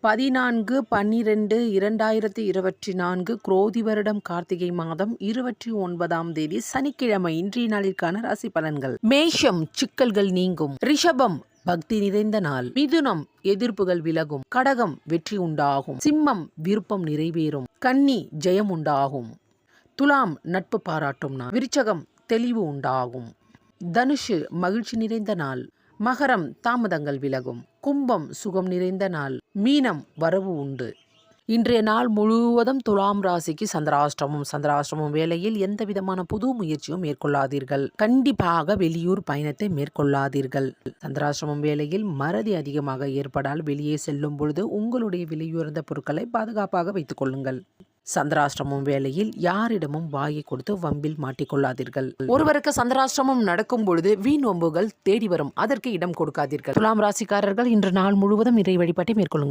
பதினான்கு பன்னிரெண்டு இரண்டாயிரத்தி இருபத்தி நான்கு குரோதி வருடம் கார்த்திகை மாதம் இருபத்தி ஒன்பதாம் தேதி சனிக்கிழமை இன்றைய நாளிற்கான ராசி பலன்கள். மேஷம் சிக்கல்கள் நீங்கும். ரிஷபம் பக்தி நிறைந்த நாள். மிதுனம் எதிர்ப்புகள் விலகும். கடகம் வெற்றி உண்டாகும். சிம்மம் விருப்பம் நிறைவேறும். கன்னி ஜெயம் உண்டாகும். துலாம் நட்பு பாராட்டும் நாள். விருச்சகம் தெளிவு உண்டாகும். தனுஷு மகிழ்ச்சி நிறைந்த நாள். மகரம் தாமதங்கள் விலகும். கும்பம் சுகம் நிறைந்த நாள். மீனம் வரவு உண்டு. இன்றைய நாள் முழுவதும் துலாம் ராசிக்கு சந்திராஷ்டமம். சந்திராஷ்டமம் வேலையில் எந்த விதமான புது முயற்சியும் மேற்கொள்ளாதீர்கள். கண்டிப்பாக வெளியூர் பயணத்தை மேற்கொள்ளாதீர்கள். சந்திராஷ்டமம் வேலையில் மறதி அதிகமாக ஏற்படால் வெளியே செல்லும் பொழுது உங்களுடைய விலையுயர்ந்த பொருட்களை பாதுகாப்பாக வைத்துக் கொள்ளுங்கள். சந்திராஷ்டமம் வேளையில் யாரிடமும் வாயை கொடுத்து வம்பில் மாட்டிக்கொள்ளாதீர்கள். ஒருவருக்கு சந்திராஷ்டிரமம் நடக்கும் பொழுது வீண் வம்புகள் தேடி வரும். அதற்கு இடம் கொடுக்காதீர்கள். துலாம் ராசிக்காரர்கள் இன்று நாள் முழுவதும் இறை வழிபாட்டை மேற்கொள்ளுங்கள்.